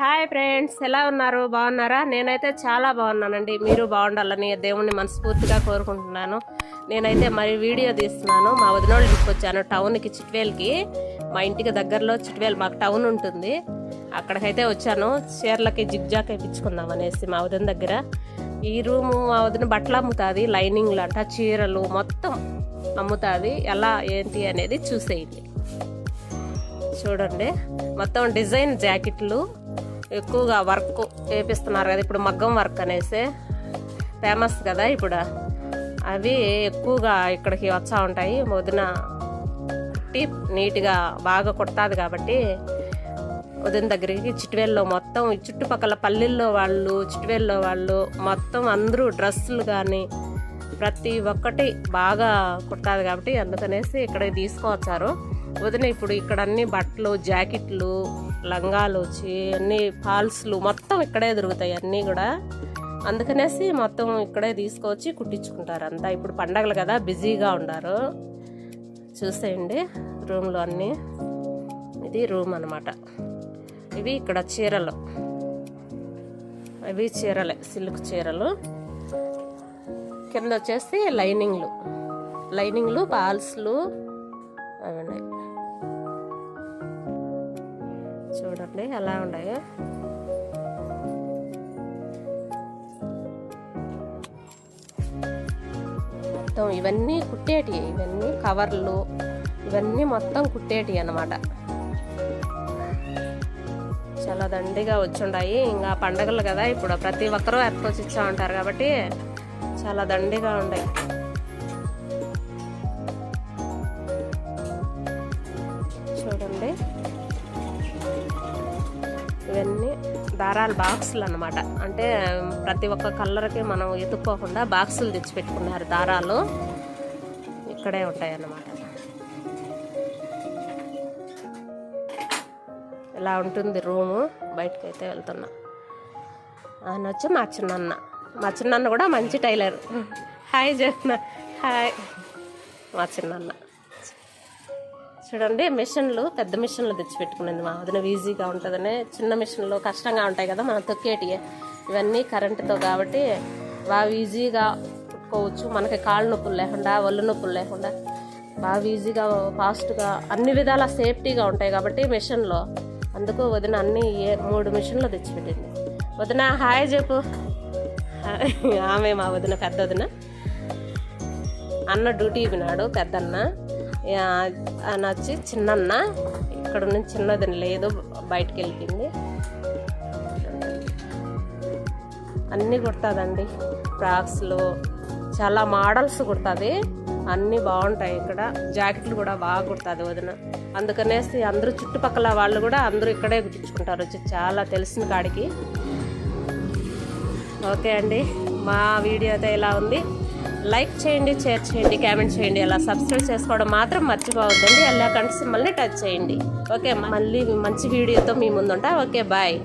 Hi friends ఎలా ఉన్నారు? బాగున్నారా? నేనైతే చాలా బాగున్నానండి. మీరు బాగుండాలని దేవుణ్ణి మనస్ఫూర్తిగా కోరుకుంటున్నాను. నేనైతే మరి వీడియో తీస్తున్నాను. మా వదినోళ్ళు ఇంటికి టౌన్కి చిట్వేల్కి. మా ఇంటికి దగ్గరలో చిట్వేల్ మాకు టౌన్ ఉంటుంది. అక్కడికైతే వచ్చాను. చీరలకి జిగ్జాక్ వేయించుకుందాం అనేసి మా వదిన దగ్గర. ఈ రూము మా వదిన బట్టలు అమ్ముతుంది లైనింగ్లు అంట చీరలు మొత్తం అమ్ముతుంది. ఎలా ఏంటి అనేది చూసేయండి. చూడండి. మొత్తం డిజైన్ జాకెట్లు. ఎక్కువగా వర్క్ చేపిస్తున్నారు కదా ఇప్పుడు మగ్గం వర్క్ అనేసి. ఫేమస్ కదా ఇప్పుడు. అవి ఎక్కువగా ఇక్కడికి వస్తూ ఉంటాయి. వదిన కుట్టి నీట్గా బాగా కుడతాది కాబట్టి ఉదయం దగ్గరికి చిట్టువేల్లో మొత్తం చుట్టుపక్కల పల్లెల్లో వాళ్ళు చిట్టువేల్లో వాళ్ళు మొత్తం అందరూ డ్రెస్సులు కానీ ప్రతి ఒక్కటి బాగా కుట్టాలి కాబట్టి అందుకనేసి ఇక్కడ తీసుకువచ్చారు వదిన ఇప్పుడు ఇక్కడ అన్ని బట్టలు జాకెట్లు లంగాలు వచ్చి అన్ని ఫాల్స్లు మొత్తం ఇక్కడే దొరుకుతాయి అన్నీ కూడా. అందుకనేసి మొత్తం ఇక్కడే తీసుకొచ్చి కుట్టించుకుంటారు. అంతా ఇప్పుడు పండగలు కదా బిజీగా ఉన్నారు. చూసేయండి రూమ్లో అన్నీ. ఇది రూమ్ అన్నమాట. ఇవి ఇక్కడ చీరలు. ఇవి చీరలే సిల్క్ చీరలు. కింద వచ్చేసి లైనింగ్లు. లైనింగ్లు బాల్స్లు అవి ఉన్నాయి. చూడండి ఎలా ఉన్నాయో. మొత్తం ఇవన్నీ కుట్టేటి ఇవన్నీ కవర్లు ఇవన్నీ మొత్తం కుట్టేటి అన్నమాట. చాలా దండిగా వచ్చుండాయి. ఇంకా పండగలు కదా ఇప్పుడు ప్రతి ఒక్కరూ ఎత్తుకొచ్చి ఇచ్చా ఉంటారు కాబట్టి చాలా దండిగా ఉన్నాయి చూడండి. ఇవన్నీ దారాల బాక్సులు అనమాట అంటే ప్రతి ఒక్క కలర్కి మనం ఎత్తుక్కోకుండా బాక్సులు తెచ్చిపెట్టుకున్నారు దారాలు. ఇక్కడే ఉంటాయి అన్నమాట ఇలా ఉంటుంది రూము. బయటకు అయితే వెళ్తున్నా. ఆయన వచ్చి మా చిన్నన్న. మా చిన్నన్న కూడా మంచి టైలర్. హాయ్ చెప్పిన హాయ్. మా చిన్నన్న. చూడండి మిషన్లు పెద్ద మిషన్లు తెచ్చిపెట్టుకునేది మా వదిన. ఈజీగా ఉంటుందని చిన్న మిషన్లు కష్టంగా ఉంటాయి కదా మనం తొక్కేటివి ఇవన్నీ కరెంటుతో కాబట్టి బాగా ఈజీగా కుట్టుకోవచ్చు మనకి కాళ్ళు నొప్పులు లేకుండా ఒళ్ళు నొప్పులు లేకుండా బాగా ఈజీగా ఫాస్ట్గా అన్ని విధాల సేఫ్టీగా ఉంటాయి కాబట్టి మిషన్లో. అందుకు వదిన అన్ని ఏ మూడు మిషన్లు తెచ్చిపెట్టింది. వదిన హాయ్ చెప్పు. ఆమె మా వదిన పెద్ద వదిన అన్న డ్యూటీ వినాడు పెద్దన్న. ఆ, వచ్చి చిన్నన్న ఇక్కడ నుంచి చిన్నదిన లేదు బయటకు వెళ్ళింది అన్నీ కుడుతుందండి ఫ్రాక్స్లు చాలా మోడల్స్ కుడుతుంది అన్నీ బాగుంటాయి ఇక్కడ. జాకెట్లు కూడా బాగా కుడుతుంది వదిన. అందుకనేసి అందరూ చుట్టుపక్కల వాళ్ళు కూడా అందరూ ఇక్కడే కుట్టించుకుంటారు. వచ్చి చాలా తెలిసిన కాడికి. ఓకే అండి. మా వీడియో అయితే ఇలా ఉంది. లైక్ చేయండి షేర్ చేయండి కామెంట్ చేయండి. అలా సబ్స్క్రైబ్ చేసుకోవడం మాత్రం మర్చిపోవద్దండి. అలా కంటి సింబల్ని టచ్ చేయండి. ఓకే మళ్ళీ మంచి వీడియోతో మీ ముందుంటా. Okay bye.